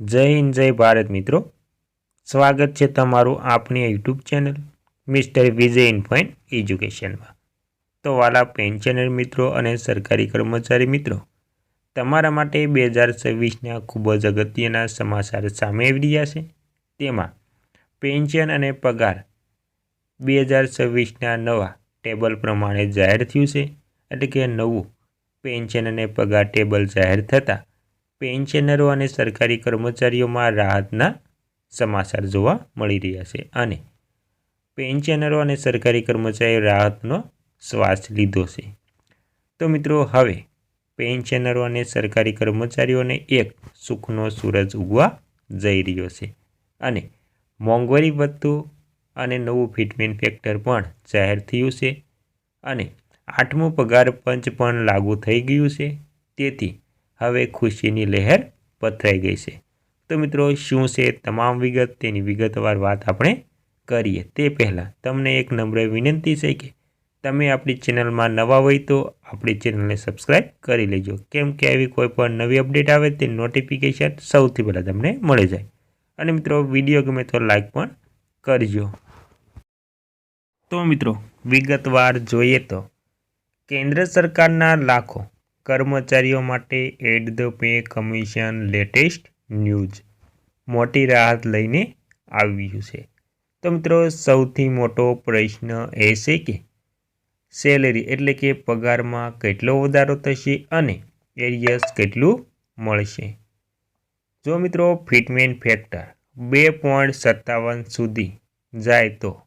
જય હિન્દ, જય ભારત મિત્રો. સ્વાગત છે તમારું આપણી યુટ્યુબ ચેનલ મિસ્ટર વિજય ઇન્ફાઇન એજ્યુકેશનમાં. તો વાલા પેન્શનર મિત્રો અને સરકારી કર્મચારી મિત્રો, તમારા માટે બે હજાર છવ્વીસના ખૂબ જ અગત્યના સમાચાર સામે આવી રહ્યા છે. તેમાં, પેન્શન અને પગાર બે હજાર છવ્વીસના નવા ટેબલ પ્રમાણે જાહેર થયું છે. એટલે કે નવું પેન્શન અને પગાર ટેબલ જાહેર થતાં પેન્શનરો અને સરકારી કર્મચારીઓમાં રાહતના સમાચાર જોવા મળી રહ્યા છે. અને પેન્શનરો અને સરકારી કર્મચારીઓ રાહતનો શ્વાસ લીધો છે. તો મિત્રો, હવે પેન્શનરો અને સરકારી કર્મચારીઓને એક સુખનો સૂરજ ઉગવા જઈ રહ્યો છે. અને મોંઘવારી વધતું અને નવું ફિટમેન્ટ ફેક્ટર પણ જાહેર થયું છે. અને આઠમું પગાર પંચ પણ લાગુ થઈ ગયું છે. તેથી હવે ખુશીની લહેર પથરાઈ ગઈ છે. તો મિત્રો, શું છે તમામ વિગત? તેની વિગતવાર વાત આપણે કરીએ. તે પહેલાં તમને એક નમ્ર વિનંતી છે કે તમે આપણી ચેનલમાં નવા હોય તો આપણી ચેનલને સબસ્ક્રાઈબ કરી લેજો. કેમ કે આવી કોઈ પણ નવી અપડેટ આવે તે નોટિફિકેશન સૌથી પહેલાં તમને મળી જાય. અને મિત્રો, વીડિયો ગમે તો લાઈક પણ કરજો. તો મિત્રો, વિગતવાર જોઈએ તો કેન્દ્ર સરકારના લાખો કર્મચારીઓ માટે eighth pay commission latest news. મોટી રાહત લઈને આવ્યું છે. તો મિત્રો, સૌથી મોટો પ્રશ્ન એ છે કે સેલેરી એટલે કે પગારમાં કેટલો વધારો થશે અને એરિયસ કેટલું મળશે? જો મિત્રો ફિટમેન્ટ ફેક્ટર બે પોઈન્ટ સત્તાવન સુધી જાય તો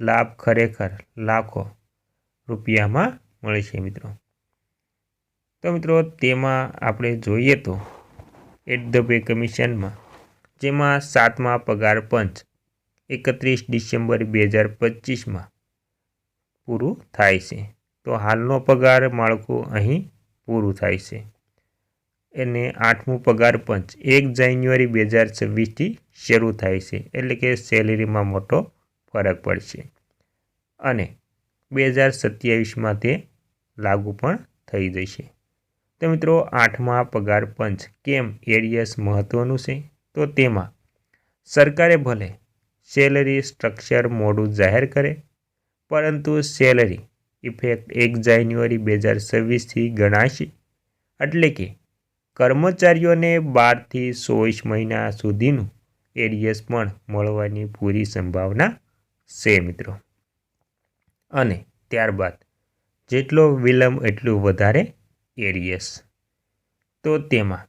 લાભ ખરેખર લાખો રૂપિયામાં મળશે મિત્રો. તો મિત્રો, તેમાં આપણે જોઈએ તો એટ ધ પે કમિશનમાં, જેમાં સાતમા પગાર પંચ એકત્રીસ ડિસેમ્બર બે હજાર પચીસમાં પૂરું થાય છે. તો હાલનો પગાર માળખું અહીં પૂરું થાય છે. એને આઠમું પગાર પંચ એક જાન્યુઆરી બે હજાર છવ્વીસથી શરૂ થાય છે. એટલે કે સેલેરીમાં મોટો ફરક પડશે. અને બે હજાર સત્યાવીસમાં તે લાગુ પણ થઈ જશે. તો મિત્રો, આઠમા પગાર પંચ કેમ એરિયસ મહત્ત્વનું છે? તો તેમાં સરકારે ભલે સેલરી સ્ટ્રક્ચર મોડું જાહેર કરે, પરંતુ સેલરી ઇફેક્ટ એક જાન્યુઆરી બે હજાર છવ્વીસથી ગણાશે. એટલે કે કર્મચારીઓને બારથી ચોવીસ મહિના સુધીનું એરિયસ પણ મળવાની પૂરી સંભાવના છે મિત્રો. અને ત્યારબાદ જેટલો વિલંબ એટલું વધારે એરિયસ. તો તેમાં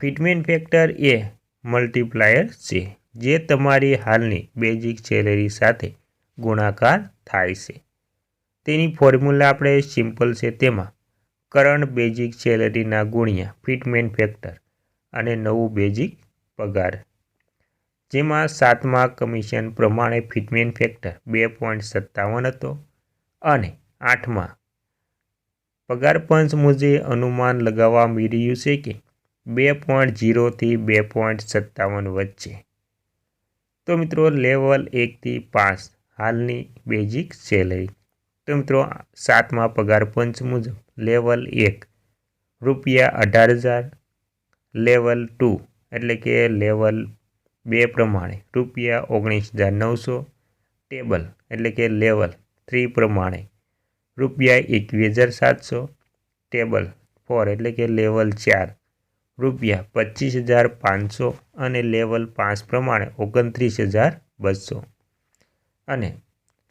ફિટમેન્ટ ફેક્ટર એ મલ્ટીપ્લાયર છે, જે તમારી હાલની બેઝિક સેલેરી સાથે ગુણાકાર થાય છે. તેની ફોર્મ્યુલા આપણે સિમ્પલ છે, તેમાં કરંટ બેઝિક સેલેરીના ગુણ્યા ફિટમેન્ટ ફેક્ટર અને નવું બેઝિક પગાર. જેમાં સાતમા કમિશન પ્રમાણે ફિટમેન્ટ ફેક્ટર બે પોઈન્ટ સત્તાવન હતો અને આઠમા પગાર પંચ મુજબ અનુમાન લગાવવા મળી છે કે બે પોઈન્ટ જીરોથી બે પોઈન્ટ સત્તાવન વચ્ચે. તો મિત્રો લેવલ એકથી પાંચ હાલની બેઝિક સેલરી તો મિત્રો, સાતમા પગાર પંચ મુજબ લેવલ એક રૂપિયા અઢાર હજાર લેવલ ટુ એટલે કે લેવલ બે પ્રમાણે રૂપિયા ઓગણીસ હજાર નવસો ટેબલ એટલે કે લેવલ થ્રી પ્રમાણે રૂપિયા એકવીસ હજાર સાતસો. ટેબલ ફોર એટલે કે લેવલ ચાર. રૂપિયા પચીસ હજાર પાંચસો અને લેવલ પાંચ પ્રમાણે ઓગણત્રીસ હજાર બસો. અને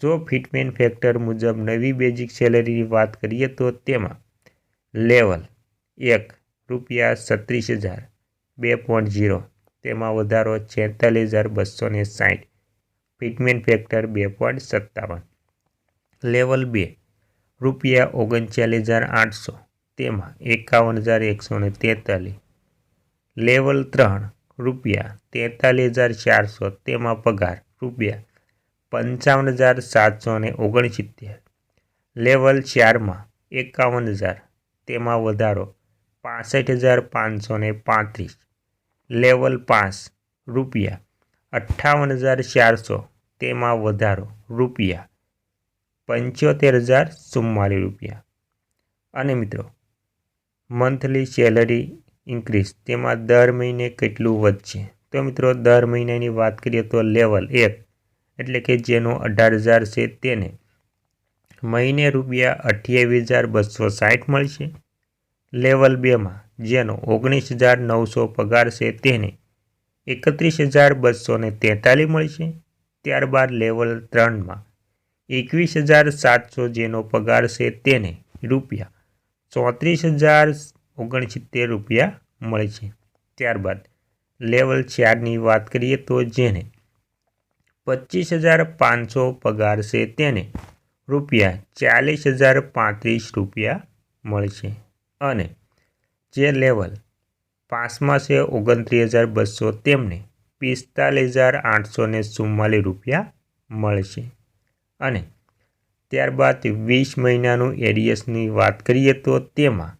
જો ફિટમેન ફેક્ટર મુજબ નવી બેઝિક સેલેરીની વાત કરીએ તો તેમાં લેવલ એક રૂપિયા છત્રીસ હજાર. બે પોઈન્ટ ઝીરો તેમાં વધારો છેતાલીસ હજાર બસો ને સાઠ ફિટમેન ફેક્ટર બે પોઈન્ટ સત્તાવન. લેવલ બે રૂપિયા ઓગણચાલીસ હજાર આઠસો, તેમાં એકાવન હજાર એકસો ને તેતાલીસ. લેવલ ત્રણ, રૂપિયા તેતાલીસ હજાર ચારસો, તેમાં પગાર, રૂપિયા પંચાવન હજાર સાતસો ને ઓગણસિત્તેર. લેવલ ચારમાં, એકાવન હજાર, તેમાં વધારો, પાસઠ હજાર પાંચસો ને પાંત્રીસ. લેવલ પાંચ, રૂપિયા અઠ્ઠાવન હજાર ચારસો, તેમાં વધારો, રૂપિયા પંચોતેર હજાર ચુમ્માલીસ રૂપિયા. અને મિત્રો મંથલી સેલરી ઇન્ક્રીઝ તેમાં દર મહિને કેટલું વધશે? તો મિત્રો, દર મહિનાની વાત કરીએ તો લેવલ એક, એટલે કે જેનો અઢાર હજાર છે તેને મહિને રૂપિયા અઠ્યાવીસ હજાર બસો સાઠ મળશે. લેવલ બેમાં જેનો ઓગણીસ હજાર નવસો પગાર છે તેને એકત્રીસ હજાર બસો તેતાલીસ મળશે. ત્યારબાદ લેવલ ત્રણમાં એકવીસ હજાર સાતસો જેનો પગાર છે તેને રૂપિયા ચોત્રીસ હજાર ઓગણસિત્તેર રૂપિયા મળશે ત્યારબાદ લેવલ ચારની વાત કરીએ તો જેને પચીસ હજાર પાંચસો પગાર છે તેને રૂપિયા ચાલીસ હજાર પાંત્રીસ રૂપિયા મળશે અને જે લેવલ પાંચમાં છે ઓગણત્રીસ હજાર બસો તેમને પિસ્તાલીસ હજાર આઠસો ને રૂપિયા મળશે અને ત્યારબાદ વીસ મહિનાનું એરિયસની વાત કરીએ તો તેમાં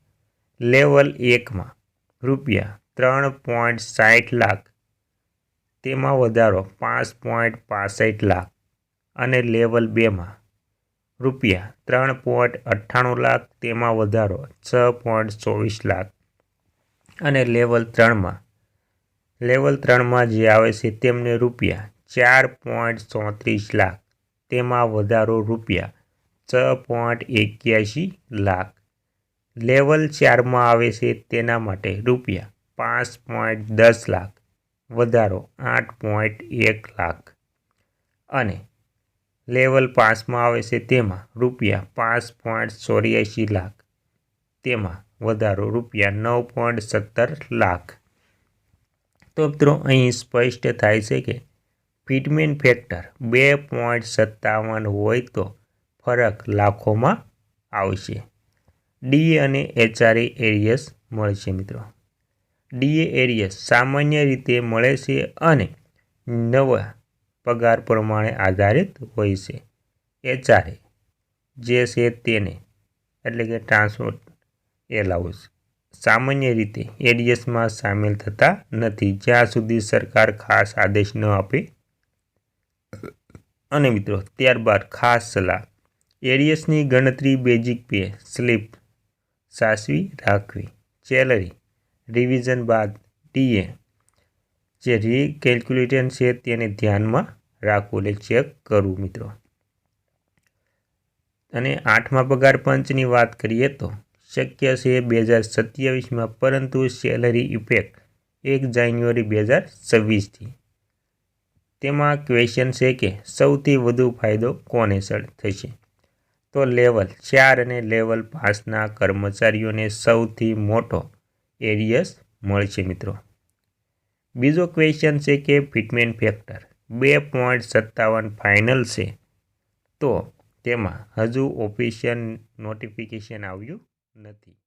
લેવલ એકમાં રૂપિયા ત્રણ પોઈન્ટ સાઠ લાખ, તેમાં વધારો પાંચ પોઈન્ટ પાસઠ લાખ અને લેવલ બેમાં રૂપિયા ત્રણ પોઈન્ટ અઠ્ઠાણું લાખ, તેમાં વધારો છ પોઈન્ટ ચોવીસ લાખ અને લેવલ ત્રણમાં લેવલ ત્રણમાં જે આવે છે તેમને રૂપિયા ચાર પોઈન્ટ ચોત્રીસ લાખ તેમાં વધારો રૂપિયા છ પોઈન્ટ એક્યાસી લાખ. લેવલ ચારમાં આવે છે તેના માટે રૂપિયા પાંચ પોઈન્ટ દસ લાખ. વધારો આઠ પોઈન્ટ એક લાખ. અને લેવલ પાંચમાં આવે છે તેમાં રૂપિયા પાંચ પોઈન્ટ ચોર્યાસી લાખ. તેમાં વધારો રૂપિયા નવ પોઈન્ટ સત્તર લાખ. તો મિત્રો, અહીં સ્પષ્ટ થાય છે કે ફિટમેન ફેક્ટર બે પોઈન્ટ સત્તાવન હોય તો ફરક લાખોમાં આવશે. ડીએ અને એચઆરએ એરિયસ મળશે મિત્રો. ડીએ એરિયસ સામાન્ય રીતે મળે છે અને નવા પગાર પ્રમાણે આધારિત હોય છે. એચઆરએ જે છે તેને એટલે કે ટ્રાન્સપોર્ટ એલાઉન્સ સામાન્ય રીતે એડીએસમાં સામેલ થતા નથી. જ્યાં સુધી સરકાર ખાસ આદેશ ન આપે અને મિત્રો, ત્યારબાદ ખાસ સલાહ. એરિયસની ગણતરી બેઝિક પે, સ્લીપ, સાસવી, રાખવી. સેલરી રિવિઝન બાદ ડીએ. જે રીકેલ્ક્યુલેશન છે તેને ધ્યાનમાં રાખવું એટલે ચેક કરવું મિત્રો. અને આઠમા પગાર પંચની વાત કરીએ તો, શક્ય છે બે હજાર સત્યાવીસમાં, પરંતુ સેલરી ઇફેક્ટ એક જાન્યુઆરી બે હજાર છવ્વીસથી. તેમાં ક્વેશ્ચન છે કે સૌથી વધુ ફાયદો કોને થશે? તો લેવલ ચાર અને લેવલ પાંચના કર્મચારીઓને સૌથી મોટો એરિયસ મળશે મિત્રો. બીજો ક્વેશ્ચન છે કે ફિટમેન ફેક્ટર બે પોઈન્ટ સત્તાવન ફાઇનલ છે. તો તેમાં હજુ ઓફિશિયલ નોટિફિકેશન આવ્યું નથી.